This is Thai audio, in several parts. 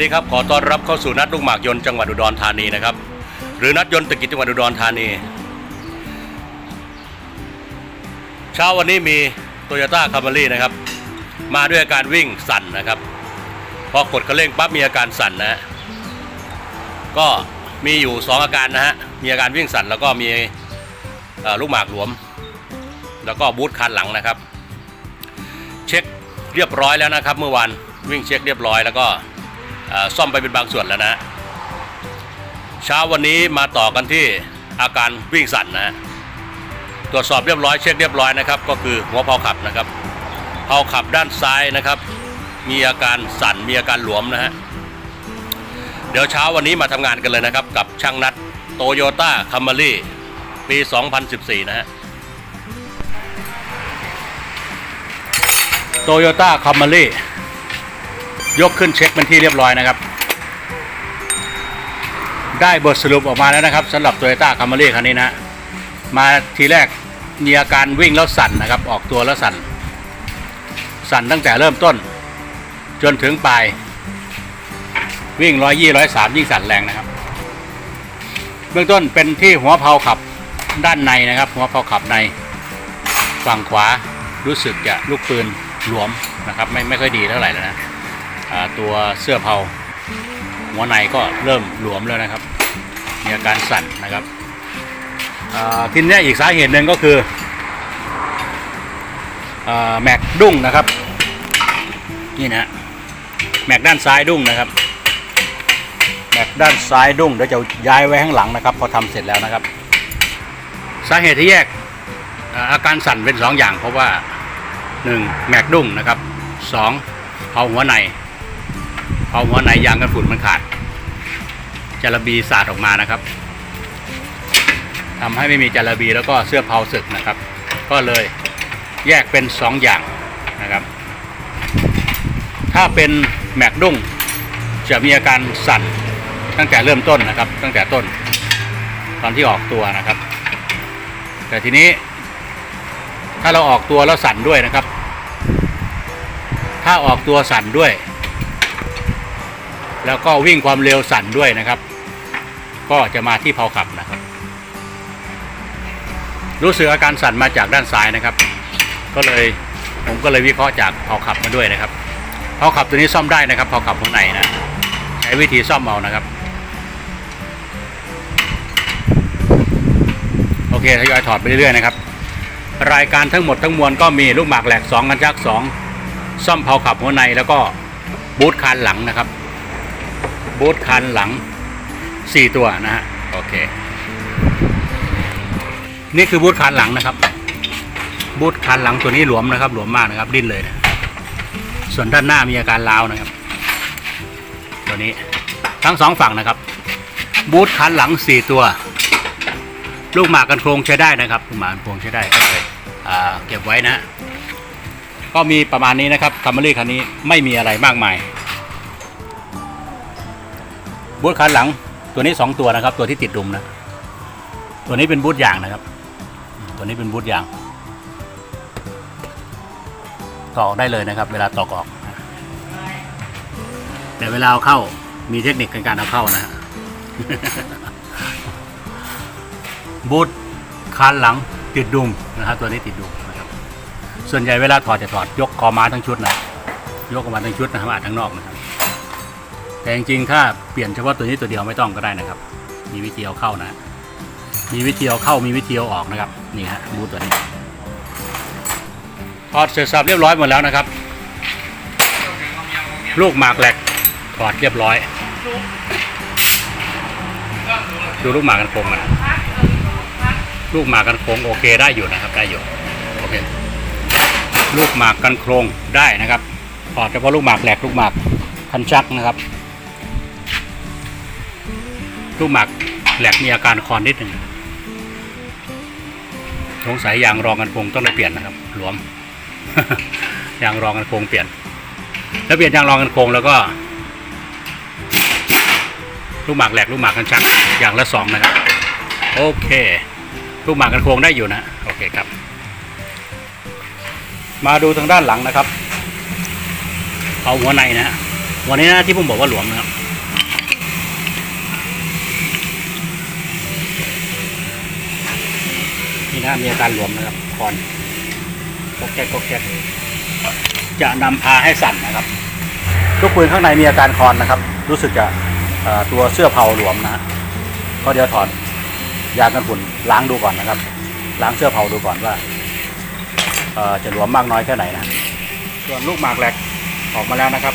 ดีครับ ขอต้อนรับเข้าสู่นัดลูกหมากยนต์จังหวัดอุดรธานีนะครับ หรือนัดยนต์ตะกิจจังหวัดอุดรธานี เช้าวันนี้มีโตโยต้าคา m ารีนะครับ มาด้วยอาการวิ่งสั่นนะครับ พอกดคันเร่งปั๊บมีอาการสั่นนะก็มีอยู่ 2 อาการนะฮะ มีอาการวิ่งสั่นแล้วก็มีลูกหมากหลวม แล้วก็บูทคันหลังนะครับ เช็คเรียบร้อยแล้วนะครับ เมื่อวานวิ่งเช็คเรียบร้อยแล้วก็ ซ่อมไปเป็นบางส่วนแล้วนะเช้าวันนี้มาต่อกันที่อาการวิ่งสั่นนะตรวจสอบเรียบร้อยเช็คเรียบร้อยนะครับ ก็คือหัวเพลาขับนะครับเพลาขับด้านซ้ายนะครับ มีอาการสั่นมีอาการหลวมนะฮะเดี๋ยวเช้าวันนี้มาทำงานกันเลยนะครับ กับช่างนัดโตโยต้าคัมมารีปี 2014 นะฮะโตโยต้าคอมมารี ยกขึ้นเช็คเป็นที่เรียบร้อยนะครับ ได้บทสรุปออกมาแล้วนะครับสำหรับโตโยต้าคอมมารีคันนี้นะ มาทีแรกมีอาการวิ่งแล้วสั่นนะครับ ออกตัวแล้วสั่น สั่นตั้งแต่เริ่มต้น จนถึงปลาย วิ่งร้อยยี่ร้อยสามยิ่งสั่นแรงนะครับ เบื้องต้นเป็นที่หัวเพลาขับด้านในนะครับ หัวเพลาขับในฝั่งขวารู้สึกจะลูกปืนหลวมนะครับ ไม่ไม่ค่อยดีเท่าไหร่แล้วนะ ตัวเสื้อเพลาหัวในก็เริ่มหลวมแล้วนะครับ มีอาการสั่นนะครับทีนี้อีกสาเหตุหนึ่งก็คือแม็กดุ้งนะครับ นี่นะแม็กด้านซ้ายดุ้งนะครับ แม็กด้านซ้ายดุ้งเดี๋ยวจะย้ายไว้ข้างหลังนะครับ พอทำเสร็จแล้วนะครับ สาเหตุที่แยกอาการสั่นเป็นสองอย่างเพราะว่าหนึ่งแม็กดุ้งนะครับสองเผาหัวใน เผาหัวในยางกันฝุ่นมันขาดจาระบีสาดออกมานะครับทำให้ไม่มีจาระบีแล้วก็เสื้อเผาสึกนะครับ ก็เลยแยกเป็นสองอย่างนะครับ ถ้าเป็นแมกดุ้งจะมีอาการสั่นตั้งแต่เริ่มต้นนะครับ ตั้งแต่ต้น ตอนที่ออกตัวนะครับ แต่ทีนี้ ถ้าเราออกตัวแล้วสั่นด้วยนะครับ ถ้าออกตัวสั่นด้วย แล้วก็วิ่งความเร็วสั่นด้วยนะครับ ก็จะมาที่เพลาขับนะครับ รู้สึกอาการสั่นมาจากด้านซ้ายนะครับ ก็เลยผมก็เลยวิเคราะห์จากเพลาขับมาด้วยนะครับเพลาขับตัวนี้ซ่อมได้นะครับเพลาขับข้างในนะใช้วิธีซ่อมเอานะครับโอเคทยอยถอดไปเรื่อยๆนะครับรายการทั้งหมดทั้งมวลก็มีลูกหมากแหลก2กันจัก2ซ่อมเผาขับหัวในแล้วก็บูทคานหลังนะครับ บูทคานหลัง 4 ตัวนะฮะโอเค นี่คือบูทคานหลังนะครับ บูทคานหลังตัวนี้หลวมนะครับหลวมมากนะครับดิ้นเลยนะส่วนด้านหน้ามีอาการร้าวนะครับ ตัวนี้ทั้งสองฝั่งนะครับ บูทคานหลัง 4 ตัว ลูกหมากกันโครงใช้ได้นะครับลูกหมากกันโครงใช้ได้ก็เลยเก็บไว้นะ ก็มีประมาณนี้นะครับคัมเบอรี่คันนี้ไม่มีอะไรมากมาย บูทคันหลังตัวนี้ 2 ตัวนะครับ ตัวที่ติดดุมนะ ตัวนี้เป็นบูทยางนะครับ ตัวนี้เป็นบูทยางต่อออกได้เลยนะครับ เวลาตอกออก แต่เวลาเอาเข้ามีเทคนิคในการเอาเข้านะฮะบูทคานหลังติดดุมนะครับตัวนี้ติดดุมนะครับ ส่วนใหญ่เวลาถอดจะถอดยกคอมาทั้งชุดนะยกออกมาทั้งชุดนะครับอาจทั้งนอกนะครับ แต่จริงๆ ถ้าเปลี่ยนเฉพาะตัวนี้ตัวเดียวไม่ต้องก็ได้นะครับ มีวิธีเอาเข้านะ มีวิธีเอาเข้ามีวิธีเอาออกนะครับ นี่ฮะบูทตัวนี้ถอดเสร็จสับเรียบร้อยหมดแล้วนะครับ ลูกหมากแหลกถอดเรียบร้อย ดูลูกหมากกันโคงมันลูกหมากกันโครงโอเคได้อยู่นะครับได้อยู่โอเคลูกหมากกันโครงได้นะครับถอดเฉพาะลูกหมากแหลกลูกหมากคันชักนะครับ ลูกหมากแหลกมีอาการคอนนิดหนึ่งสงสัยยางรองกันคงต้องได้เปลี่ยนนะครับ หลวม ยางรองกันคงเปลี่ยน แล้วเปลี่ยนยางรองกันคงแล้วก็ ลูกหมากแหลกลูกหมากกันชักอย่างละสองนะครับ โอเค ลูกหมากกันคงได้อยู่นะโอเคครับ มาดูทางด้านหลังนะครับ เอาหัวในนะหัววันนี้นะที่ผมบอกว่าหลวมนะครับ นี่นะมีอาการหลวมนะครับคอนก็แก๊กก็แก๊กจะนำพาให้สั่นนะครับลูกปืนข้างในมีอาการคอนนะครับ รู้สึกจะตัวเสื้อเผาหลวมนะก็เดี๋ยวถอดยางกันฝุ่นล้างดูก่อนนะครับ ล้างเสื้อเผาดูก่อนว่าจะหลวมมากน้อยแค่ไหนนะส่วนลูกหมากแหลกออกมาแล้วนะครับ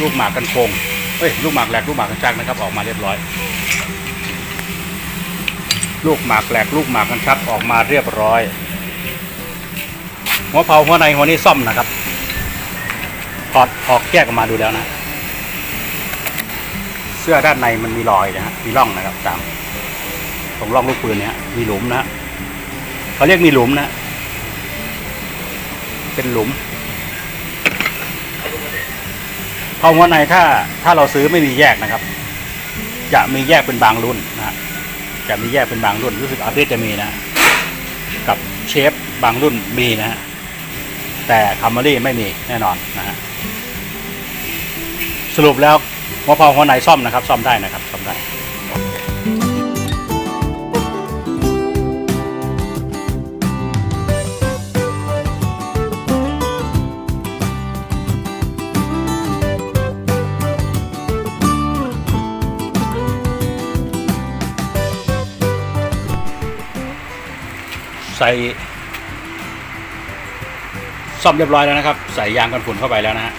ลูกหมากกันโคงเอ้ยลูกหมากแหลกลูกหมากกันจักนะครับ ออกมาเรียบร้อย ลูกหมากแหลกลูกหมากกันชักออกมาเรียบร้อย หัวเผาหัวในหัวนี้ซ่อมนะครับถอดออกแยกออกมาดูแล้วนะ เสื้อด้านในมันมีรอยนะฮะมีร่องนะครับตามตรงร่องลูกปืนเนี่ยมีหลุมนะฮะเขาเรียกมีหลุมนะ เป็นหลุมเผาหัวในถ้าถ้าเราซื้อไม่มีแยกนะครับ จะมีแยกเป็นบางรุ่นนะฮะ จะมีแยกเป็นบางรุ่นรู้สึกอาร์ติจะมีนะ กับเชฟบางรุ่นมีนะฮะแต่คัมเมอรี่ไม่มีแน่นอนนะฮะสรุปแล้วหัวเผาหัวไหนซ่อมนะครับ ซ่อมได้นะครับซ่อมได้ ใส่ซ่อมเรียบร้อยแล้วนะครับ ใส่ยางกันฝุ่นเข้าไปแล้วนะฮะ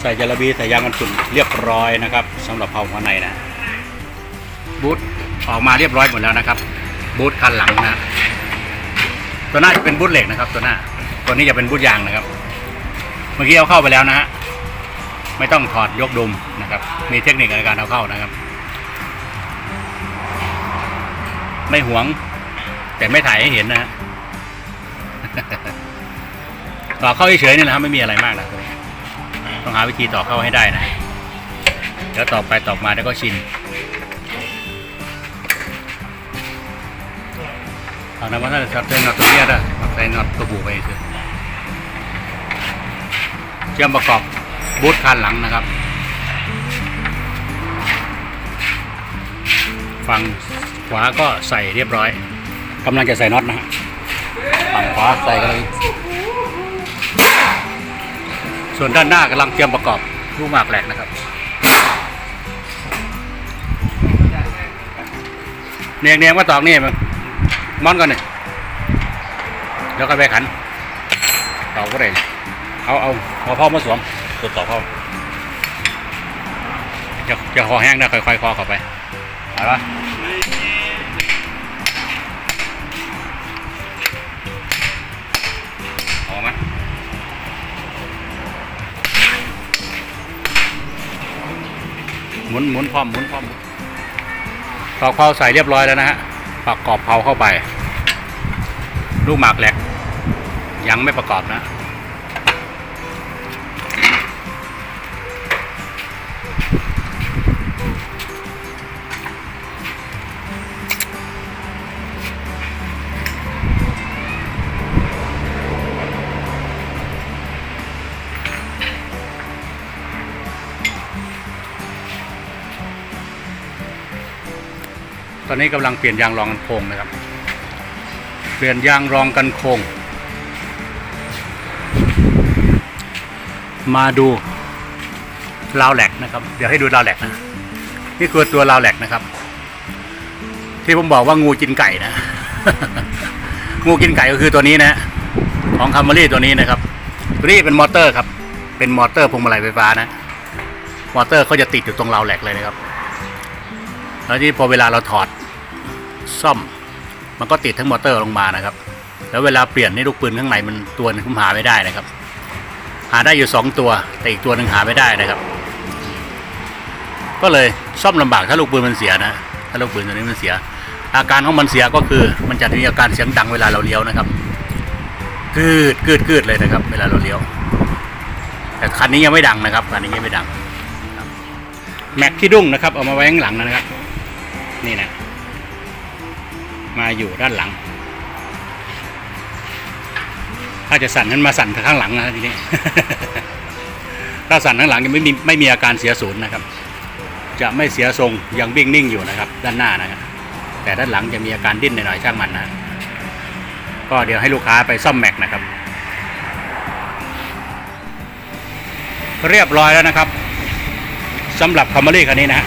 ใส่จาระบีใส่ยางกันฝุ่นเรียบร้อยนะครับสำหรับเผาหัวในนะบูทออกมาเรียบร้อยหมดแล้วนะครับ บูทคันหลังนะตัวหน้าจะเป็นบูทเหล็กนะครับ ตัวหน้าตัวนี้จะเป็นบูทยางนะครับ เมื่อกี้เอาเข้าไปแล้วนะฮะไม่ต้องถอดยกดุมนะครับ มีเทคนิคในการเอาเข้านะครับ ไม่หวง แต่ไม่ถ่ายให้เห็นนะฮะต่อเข้าเฉยๆนี่แหละครับไม่มีอะไรมากนะตัวนี้ต้องหาวิธีต่อเข้าให้ได้นะเดี๋ยวต่อไปต่อมาแล้วก็ชินเอาน้ำมันถ้าจะใส่น็อตตัวเนี้ยได้ใส่น็อตตัวบูไปคือเชื่อมประกอบบูทคันหลังนะครับฝั่ง ขวาก็ใส่เรียบร้อยกำลังจะใส่น็อตนะฮะฝั่งขวาใส่กำลังส่วนด้านหน้ากำลังเตรียมประกอบลูกหมากแหลกนะครับ เนียงเนียงมาตอกนี่มันมอนก่อนนี่เดี๋ยวก็ไปขันตอกก็ได้เอาเอาเอาพ่อมาสวมตัวต่อพ่อจะจะคอแห้งนะค่อยๆคอเข้าไปเอาละ หมุนหมุนพร้อมหมุนพร้อมตอกเผาใส่เรียบร้อยแล้วนะฮะประกอบเผาเข้าไป ลูกหมากแหลกยังไม่ประกอบนะ อนนี้กำลังเปลี่ยนยางรองกันโค้งนะครับ เปลี่ยนยางรองกันโค้งมาดูราวแหลกนะครับ เดี๋ยวให้ดูราวแหลกนะนี่คือตัวราวแหลกนะครับ ที่ผมบอกว่างูกินไก่นะ งูกินไก่ก็คือตัวนี้นะ ของคัมเมอรี่ตัวนี้นะครับตัวนี้เป็นมอเตอร์ครับ เป็นมอเตอร์พวงมาลัยไฟฟ้านะ มอเตอร์เขาจะติดอยู่ตรงราวแหลกเลยนะครับ แล้วที่พอเวลาเราถอด ซ่อม มันก็ติดทั้งมอเตอร์ลงมานะครับ แล้วเวลาเปลี่ยนนี่ลูกปืนข้างในมันตัวนึงผมหาไม่ได้นะครับ หาได้อยู่สองตัว แต่อีกตัวหนึ่งหาไม่ได้นะครับ ก็เลยซ่อมลำบากถ้าลูกปืนมันเสียนะถ้าลูกปืนตัวนี้มันเสีย อาการของมันเสียก็คือ มันจะมีอาการเสียงดังเวลาเราเลี้ยวนะครับกืดกืดกืดเลยนะครับ เวลาเราเลี้ยว แต่คันนี้ยังไม่ดังนะครับคันนี้ยังไม่ดังแม็กที่ดุ้งนะครับ เอามาไว้ข้างหลังนะครับ นี่นะ มาอยู่ด้านหลัง ถ้าจะสั่นนั้นมาสั่นข้างหลังนะทีนี้ ถ้าสั่นข้างหลังยังไม่มีไม่มีอาการเสียศูนย์นะครับ จะไม่เสียทรงยังวิ่งนิ่งอยู่นะครับ ด้านหน้านะครับ แต่ด้านหลังจะมีอาการดิ้นหน่อยๆช่างมันนะก็เดี๋ยวให้ลูกค้าไปซ่อมแม็กนะครับ เรียบร้อยแล้วนะครับสำหรับคัมเบอรี่คันนี้นะฮะ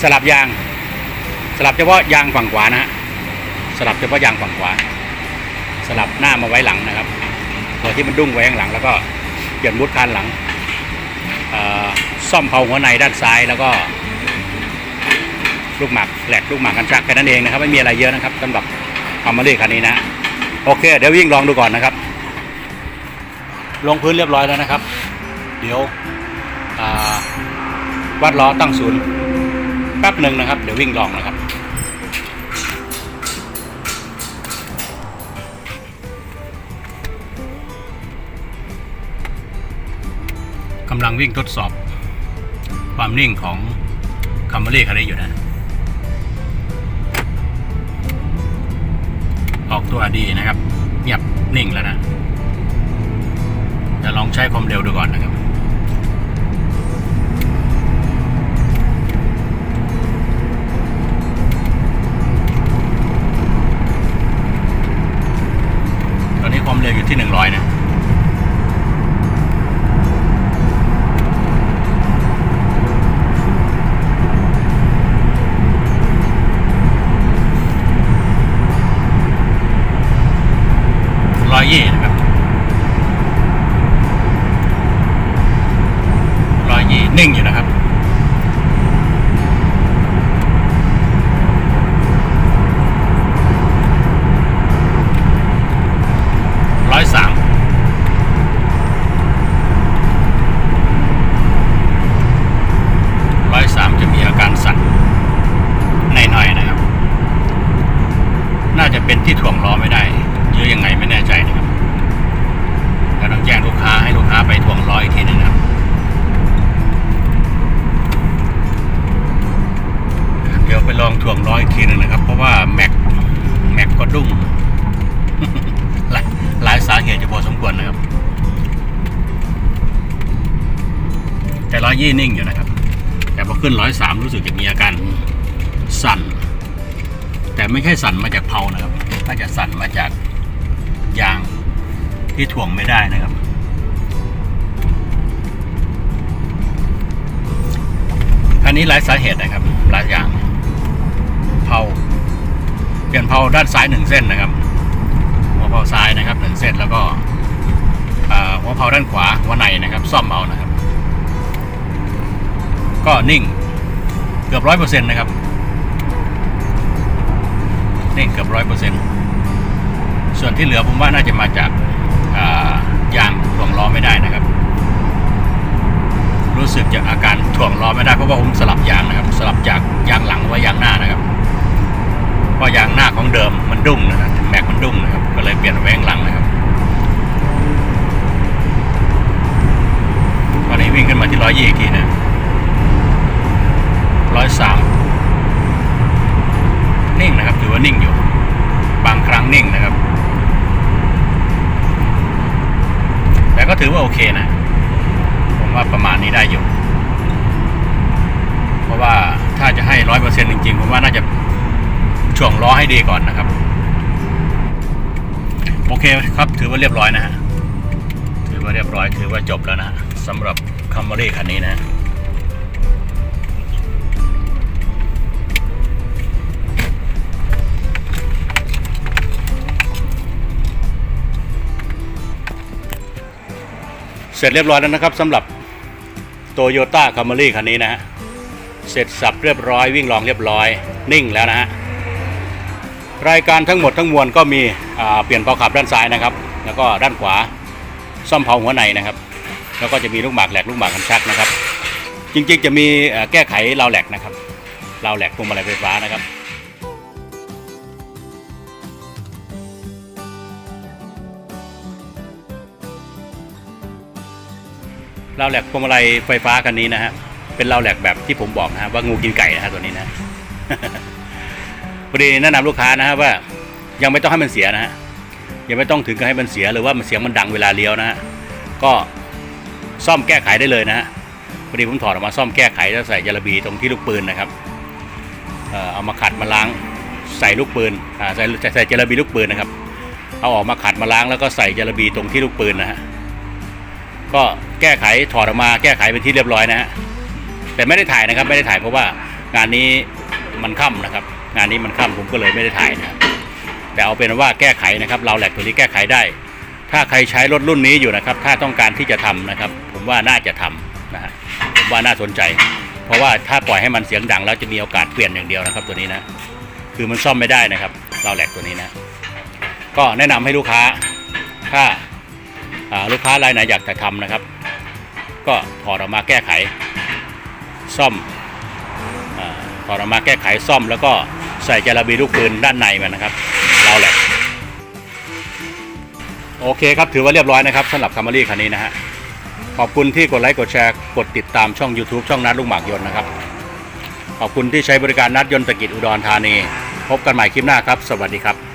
สลับยาง สลับเฉพาะยางฝั่งขวานะฮะสลับเฉพาะยางฝั่งขวา สลับหน้ามาไว้หลังนะครับ ตัวที่มันดุ้งไว้ข้างหลัง แล้วก็เปลี่ยนมุดคานหลังซ่อมเผาหัวในด้านซ้ายแล้วก็ลูกหมากแหลกลูกหมากกันชักแค่นั้นเองนะครับไม่มีอะไรเยอะนะครับสำหรับคัมเบอรี่คันนี้นะโอเค เดี๋ยววิ่งลองดูก่อนนะครับ ลงพื้นเรียบร้อยแล้วนะครับ เดี๋ยววัดล้อตั้งศูนย์แป๊บหนึ่งนะครับ เดี๋ยววิ่งลองนะครับำลังวิ่งทดสอบ ความนิ่งของคัมเบอรี่คันนี้อยู่นะ ออกตัวดีนะครับ เงียบนิ่งแล้วนะจะลองใช้ความเร็วดูก่อนนะครับตอนนี้ความเร็วอยู่ที่ 100 นะ ร้อยยี่นะครับร้อยเยี่นิ่งอยู่นะครับ อีกทีหนึงนะครับเดี๋ยวไปลองถ่วงล้ออีกทีหนึ่งนะครับ เพราะว่าแม็กแม็กก็ดุ้งหลายหลายสาเหตุจะพอสมควรนะครับ แต่ร้อยยี่นิ่งอยู่นะครับ แต่พอขึ้นร้อยสามรู้สึกจะมีอาการสั่น แต่ไม่ใช่สั่นมาจากเพลานะครับน่าจะสั่นมาจากยางที่ถ่วงไม่ได้นะครับ นี้หลายสาเหตุนะครับหลายอย่างเพลาเปลี่ยนเพลาด้านซ้ายหนึ่งเส้นนะครับ หัวเพลาซ้ายนะครับหนึ่งเส้นแล้วก็หัวเพลาด้านขวาหัวในนะครับ ซ่อมเอานะครับ ก็นิ่งเกือบร้อยเปอร์เซ็นต์นะครับนิ่งเกือบร้อยเปอร์เซ็นต์ส่วนที่เหลือผมว่าน่าจะมาจากยางถ่วงล้อไม่ได้นะครับ ล้อไม่ได้เพราะว่าผมสลับยางนะครับ สลับจากยางหลังไว้ยางหน้านะครับเพราะยางหน้าของเดิมมันดุ้งนะครับแม็กมันดุ้งนะครับ ก็เลยเปลี่ยนไว้ข้างหลังนะครับ ตอนนี้วิ่งขึ้นมาที่ร้อยยี่กทีนะร้อยสามนิ่งนะครับถือว่านิ่งอยู่ บางครั้งนิ่งนะครับ แต่ก็ถือว่าโอเคนะ ผมว่าประมาณนี้ได้อยู่ ราะว่าถ้าจะให้ร้อยเปอร์เซ็นต์จริงๆผมว่าน่าจะช่วงล้อให้ดีก่อนนะครับ โอเคครับถือว่าเรียบร้อยนะฮะถือว่าเรียบร้อยถือว่าจบแล้วนะสำหรับคัมเบอรี่คันนี้นะเสร็จเรียบร้อยแล้วนะครับสำหรับโตโยต้าคัม r รี่คันนี้นะฮะ เสร็จสับเรียบร้อยวิ่งลองเรียบร้อยนิ่งแล้วนะฮะรายการทั้งหมดทั้งมวลก็มีเปลี่ยนเผาขับด้านซ้ายนะครับ แล้วก็ด้านขวาซ่อมเผาหัวในนะครับ แล้วก็จะมีลูกหมากแหลกลูกหมากคันชักนะครับ จริงๆจะมีแก้ไขราวแหลกนะครับราวแหลกพวงมาลัยไฟฟ้านะครับราวแหลกพวงมาลัยไฟฟ้าคันนี้นะฮะ เป็นราแหลกแบบที่ผมบอกนะว่างูกินไก่นะฮะตัวนี้นะพอดีแนะนำลูกค้านะฮะว่า ยังไม่ต้องให้มันเสียนะฮะยังไม่ต้องถึงกับให้มันเสียหรือว่ามันเสียงมันดังเวลาเลี้ยวนะฮะก็ซ่อมแก้ไขได้เลยนะฮะพอดีผมถอดออกมาซ่อมแก้ไขแล้วใส่จระบีตรงที่ลูกปืนนะครับเอามาขัดมาล้างใส่ลูกปืนอ่ใส่ใส่จระบีลูกปืนนะครับ เอาออกมาขัดมาล้างแล้วก็ใส่จระบีตรงที่ลูกปืนนะฮะก็แก้ไขถอดออกมาแก้ไขเป็นที่เรียบร้อยนะฮะ แต่ไม่ได้ถ่ายนะครับ ไม่ได้ถ่ายเพราะว่างานนี้มันค่ำนะครับ งานนี้มันค่ำผมก็เลยไม่ได้ถ่ายนะครับแต่เอาเป็นว่าแก้ไขนะครับ เราแหลกตัวนี้แก้ไขได้ ถ้าใครใช้รถรุ่นนี้อยู่นะครับ ถ้าต้องการที่จะทำนะครับ ผมว่าน่าจะทำนะฮะผมว่าน่าสนใจ เพราะว่าถ้าปล่อยให้มันเสียงดังแล้วจะมีโอกาสเปลี่ยนอย่างเดียวนะครับ ตัวนี้นะ คือมันซ่อมไม่ได้นะครับ เราแหลกตัวนี้นะ ก็แนะนำให้ลูกค้า ถ้าาลูกค้ารายไหนอยากจะทำนะครับ ก็ถอดออกมาแก้ไข ซ่อมอาถอดออกมาแก้ไขซ่อม แล้วก็ใส่จาระบีลูกปืนด้านในมันนะครับ เราแหละ โอเคครับถือว่าเรียบร้อยนะครับสำหรับคัมรี่คันนี้นะฮะขอบคุณที่กดไลค์กดแชร์กดติดตามช่อง YouTube ช่องนัดลุงหมากยนต์นะครับ ขอบคุณที่ใช้บริการนัดยนต์ตะกิจอุดรธานี พบกันใหม่คลิปหน้าครับ สวัสดีครับ